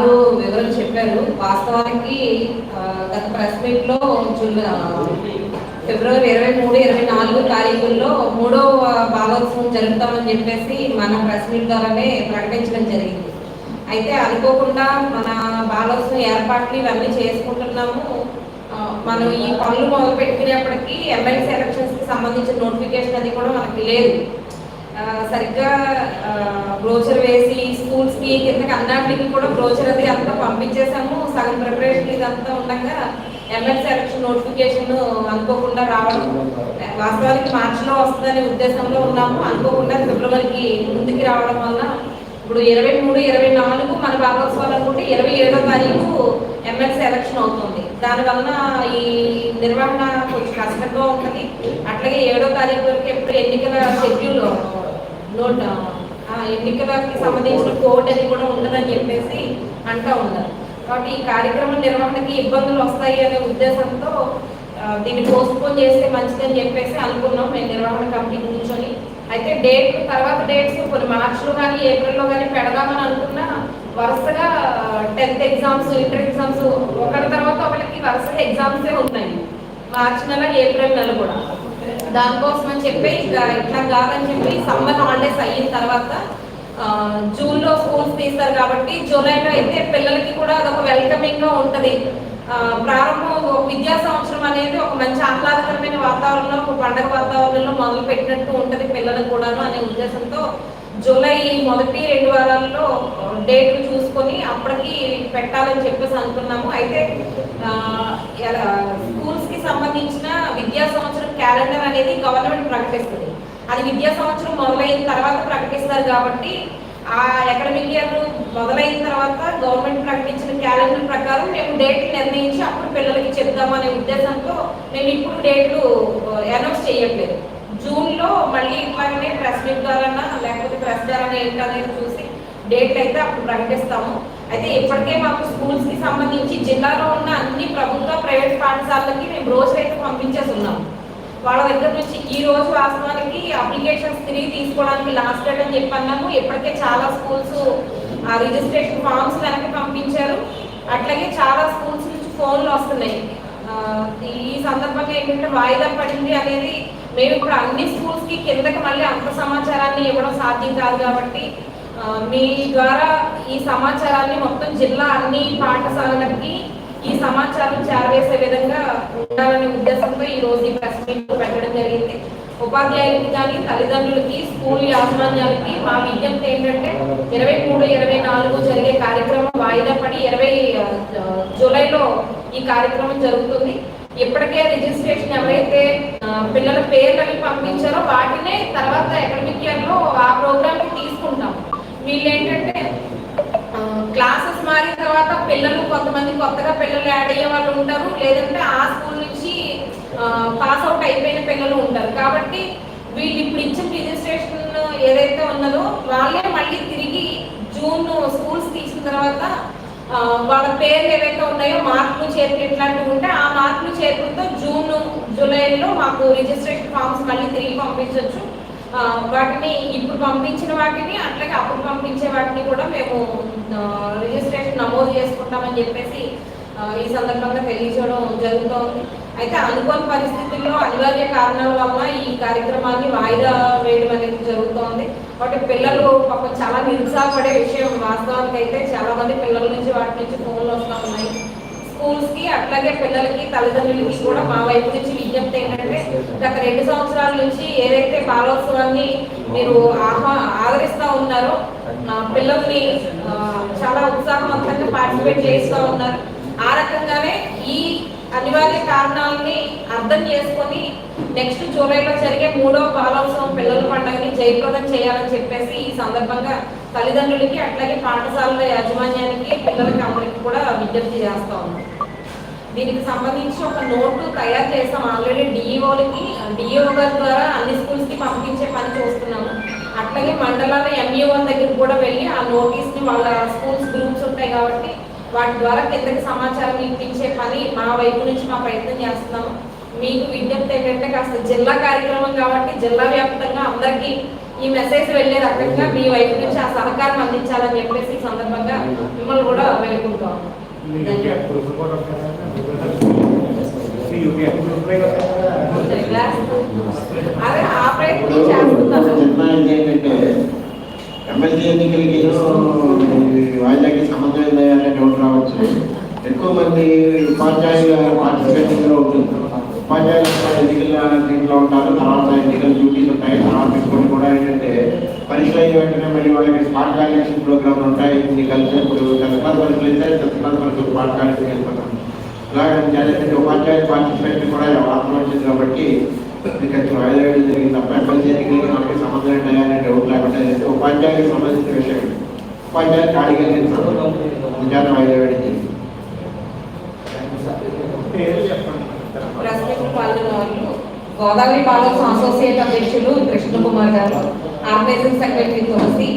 Sir వివరాలు చెప్పారు. వాస్తవానికి గత ప్రెస్ మీట్లో ఫిబ్రవరి ఇరవై మూడు ఇరవై నాలుగు తారీఖుల్లో మూడో భాగోత్సవం జరుపుతామని చెప్పేసి మన ప్రెస్ మీట్ ద్వారానే ప్రకటించడం జరిగింది. అయితే అనుకోకుండా మన బాలోత్సవం ఏర్పాట్లు ఇవన్నీ చేసుకుంటున్నాము. మనం ఈ పనులు మొదలు పెట్టుకునేప్పటికీ ఎమ్మెల్సీ ఎలక్షన్స్కి సంబంధించిన నోటిఫికేషన్ అది కూడా మనకి లేదు. సరిగ్గా బ్రోచర్ వేసి స్కూల్స్కి కిందకి అన్నింటికి కూడా బ్రోచర్ అది అంతా పంపించేసాము. సగం ప్రిపరేషన్ ఇదంతా ఉండగా ఎంఎస్ ఎలక్షన్ నోటిఫికేషన్ అనుకోకుండా రావడం వాస్తవానికి మార్చిలో వస్తుందనే ఉద్దేశంలో ఉన్నాము. అనుకోకుండా ఫిబ్రవరికి ముందుకి రావడం వల్ల ఇప్పుడు ఇరవై మూడు ఇరవై నాలుగు మన భాగోత్సవాలు అనుకుంటే ఇరవై ఏడో తారీఖు ఎమ్మెల్సీ ఎలక్షన్ అవుతుంది. దానివల్ల ఈ నిర్వహణ కొంచెం కష్టంగా ఉంటుంది. అట్లాగే ఏడో తారీఖు వరకు ఎప్పుడు ఎన్నికల షెడ్యూల్ నోట్ ఆ, ఎన్నికలకి సంబంధించిన కోడ్ అది కూడా ఉండదని చెప్పేసి అంటా ఉన్నారు. కాబట్టి ఈ కార్యక్రమం నిర్వహణకి ఇబ్బందులు వస్తాయి అనే ఉద్దేశంతో దీన్ని పోస్ట్పోన్ చేస్తే మంచిదని చెప్పేసి అనుకున్నాం మేము నిర్వహణ కమిటీ కూర్చొని. అయితే డేట్ తర్వాత డేట్స్ కొన్ని మార్చ్లో కానీ ఏప్రిల్లో కానీ పెడదామని అనుకున్నా వరుసగా టెన్త్ ఎగ్జామ్స్ ఇంటర్ ఎగ్జామ్స్ ఒకటి తర్వాత ఒకటికి వరుసగా ఎగ్జామ్సే ఉన్నాయి. మార్చి నెల ఏప్రిల్ నెల కూడా. దానికోసం అని చెప్పి ఇట్లా కాదని చెప్పి సమ్మర్ హాలిడేస్ అయిన తర్వాత జూన్లో స్కూల్స్ తీస్తారు కాబట్టి జూలైలో అయితే పిల్లలకి కూడా అదొక వెల్కమింగ్గా ఉంటుంది. ప్రారంభం విద్యా సంవత్సరం అనేది ఒక మంచి ఆహ్లాదకరమైన వాతావరణంలో ఒక పండగ వాతావరణంలో మొదలు పెట్టినట్టు ఉంటుంది పిల్లలకు కూడాను అనే ఉద్దేశంతో జూలై మొదటి రెండు వారాల్లో డేట్లు చూసుకొని అప్పటికి పెట్టాలని చెప్పేసి అనుకున్నాము. అయితే స్కూల్స్కి సంబంధించిన విద్యా సంవత్సరం క్యాలెండర్ అనేది గవర్నమెంట్ ప్రకటిస్తుంది. అది విద్యా సంవత్సరం మొదలైన తర్వాత ప్రకటిస్తారు కాబట్టి ఆ అకాడమిక్ ఇయర్ మొదలైన తర్వాత గవర్నమెంట్ ప్రకటించిన క్యాలెండర్ ప్రకారం మేము డేట్ నిర్ణయించి అప్పుడు పిల్లలకి చెప్దామనే ఉద్దేశంతో మేము ఇప్పుడు డేట్లు అనౌన్స్ చేయట్లేదు. జూన్లో మళ్ళీ ఇట్లాగనే ప్రెస్ మీట్ ద్వారా లేకపోతే ప్రెస్ ద్వారా ఏంటనేది చూసి డేట్ అయితే అప్పుడు ప్రకటిస్తాము. అయితే ఇప్పటికే మాకు స్కూల్స్కి సంబంధించి జిల్లాలో ఉన్న అన్ని ప్రభుత్వ ప్రైవేట్ పాఠశాలలకి మేము రోజు అయితే పంపించేసి ఉన్నాము వాళ్ళ దగ్గర నుంచి ఈ రోజు వాస్తవానికి అప్లికేషన్స్ తిరిగి తీసుకోవడానికి లాస్ట్ డేట్ అని చెప్పి అన్నాము ఇప్పటికే చాలా స్కూల్స్ ఆ రిజిస్ట్రేషన్ ఫామ్స్ వెనక్కి పంపించారు. అట్లాగే చాలా స్కూల్స్ నుంచి ఫోన్లు వస్తున్నాయి. ఈ సందర్భంగా ఏంటంటే వాయిదా పడింది అనేది మేము ఇప్పుడు అన్ని స్కూల్స్కి కిందకి మళ్ళీ అంత సమాచారాన్ని ఇవ్వడం సాధ్యం కాదు కాబట్టి మీ ద్వారా ఈ సమాచారాన్ని మొత్తం జిల్లా అన్ని పాఠశాలలకి ఈ సమాచారం చేరవేసే విధంగా ఉండాలనే ఉద్దేశంతో ఈ రోజు ఈ ప్రెస్ మీట్ పెట్టడం జరిగింది. ఉపాధ్యాయులకి కానీ తల్లిదండ్రులకి స్కూల్ యాజమాన్యాలకి మా విజ్ఞప్తి ఏంటంటే ఇరవై మూడు ఇరవై నాలుగు జరిగే కార్యక్రమం వాయిదా పడి ఇరవై జూలైలో ఈ కార్యక్రమం జరుగుతుంది. ఇప్పటికే రిజిస్ట్రేషన్ ఎవరైతే పిల్లల పేర్లు అవి పంపించారో వాటినే తర్వాత అకాడమిక్ ఇయర్లో ఆ ప్రోగ్రామ్ తీసుకుంటాం. వీళ్ళు ఏంటంటే క్లాసెస్ మారిన తర్వాత పిల్లలు కొంతమంది కొత్తగా పిల్లలు యాడ్ అయ్యే వాళ్ళు ఉంటారు. లేదంటే ఆ స్కూల్ నుంచి పాస్ అవుట్ అయిపోయిన పిల్లలు ఉంటారు. కాబట్టి వీళ్ళు ఇప్పుడు ఇచ్చిన రిజిస్ట్రేషన్ ఏదైతే ఉన్నదో వాళ్ళే మళ్ళీ తిరిగి జూన్ స్కూల్స్ తీసిన తర్వాత వాళ్ళ పేర్లు ఏవైతే ఉన్నాయో మార్కులు చేర్పు ఇట్లాంటివి ఉంటే ఆ మార్కులు చేర్పులతో జూన్ జూలైలో మాకు రిజిస్ట్రేషన్ ఫామ్స్ మళ్ళీ తిరిగి పంపించవచ్చు వాటిని ఇప్పుడు పంపించిన వాటిని అట్లాగే అప్పుడు పంపించే వాటిని కూడా మేము రిజిస్ట్రేషన్ నమోదు చేసుకుంటామని చెప్పేసి ఈ సందర్భంగా తెలియజేయడం జరుగుతోంది. అయితే అనుకోని పరిస్థితుల్లో అనివార్య కారణాల వల్ల ఈ కార్యక్రమాన్ని వాయిదా వేయడం అనేది జరుగుతోంది. కాబట్టి పిల్లలు పాపం చాలా నిరుత్సాహపడే విషయం వాస్తవానికి అయితే చాలా మంది పిల్లల నుంచి వాటి నుంచి ఫోన్లు వస్తూ ఉన్నాయి. స్కూల్స్కి అట్లాగే పిల్లలకి తల్లిదండ్రులకి కూడా మా వైపు నుంచి విజ్ఞప్తి ఏంటంటే గత రెండు సంవత్సరాల నుంచి ఏదైతే బాలోత్సవాన్ని మీరు ఆహ్వా ఆదరిస్తూ ఉన్నారో పిల్లల్ని చాలా ఉత్సాహవంతంగా పార్టిసిపేట్ చేస్తూ ఉన్నారు. ఆ రకంగానే ఈ అనివార్య కారణాలని అర్థం చేసుకొని నెక్స్ట్ జూలైలో జరిగే మూడో బాలోత్సవం పిల్లల పండుగని జయప్రదం చేయాలని చెప్పేసి ఈ సందర్భంగా తల్లిదండ్రులకి అట్లాగే పాఠశాలల యాజమాన్యానికి పిల్లలకి అందరికి కూడా విజ్ఞప్తి చేస్తా ఉన్నాం. దీనికి సంబంధించి ఒక నోటు తయారు చేస్తాం ఆల్రెడీ డిఈఓలకి డిఈఓ గారి ద్వారా అన్ని స్కూల్స్కి పంపించే పని చూస్తున్నాము. అట్లాగే మండలాల ఎంఈఓ దగ్గరికి కూడా వెళ్ళి ఆ నోటీస్ని వాళ్ళ స్కూల్స్ గ్రూప్స్ ఉంటాయి కాబట్టి వాటి ద్వారా కిందకి సమాచారం ఇప్పించే పని మా వైపు నుంచి మా ప్రయత్నం చేస్తున్నాము. మీకు విజ్ఞప్తి ఏంటంటే కాస్త జిల్లా కార్యక్రమం కాబట్టి జిల్లా వ్యాప్తంగా అందరికీ ఈ మెసేజ్ వెళ్ళే రకంగా మీ వైపు నుంచి ఆ సహకారం అందించాలని చెప్పేసి ఈ సందర్భంగా మిమ్మల్ని కూడా వేడుకుంటాం అదే ఆ ప్రయత్నం చేస్తున్నాను. ఎమ్మెల్సీ ఎన్నికలకి వాయిదాకి సంబంధం ఏందనే డౌట్ రావచ్చు. ఎక్కువ మంది ఉపాధ్యాయుల పార్టిసిపేషన్ ఉంటుంది ఉపాధ్యాయులు ఎన్నికల దీంట్లో ఉంటారు. తర్వాత ఎన్నికల డ్యూటీస్ ఉంటాయి. తర్వాత ఇంకోటి కూడా ఏంటంటే పరీక్షలు అయిన వెంటనే మళ్ళీ వాళ్ళకి స్మార్ట్ కాలిక్షన్ ప్రోగ్రామ్లు ఉంటాయి. ఇన్ని కలిసి ఇప్పుడు టెన్త్ క్లాస్ పరీక్షలు అయితే టెన్త్ క్లాస్ పరీక్షలు స్మార్ట్ కాలిక్షన్ వెళ్ళిపోతాం అలాగే జరిగితే ఉపాధ్యాయుల పార్టిసిపేషన్ కూడా వార్తలు వచ్చింది కాబట్టి వాయిదా వేయడం జరిగింది తప్ప మనకి సంబంధం ఉంటాయనే డౌట్ లేకుండా ఉపాధ్యాయులకు సంబంధించిన విషయం. ఉపాధ్యాయులు ఖాళీగా వేయడం జరిగింది గోదావరి బాలన్స్ అసోసియేట్ అధ్యక్షులు కృష్ణకుమార్ గారు ఆర్గనైజింగ్ సెక్రటరీ తులసి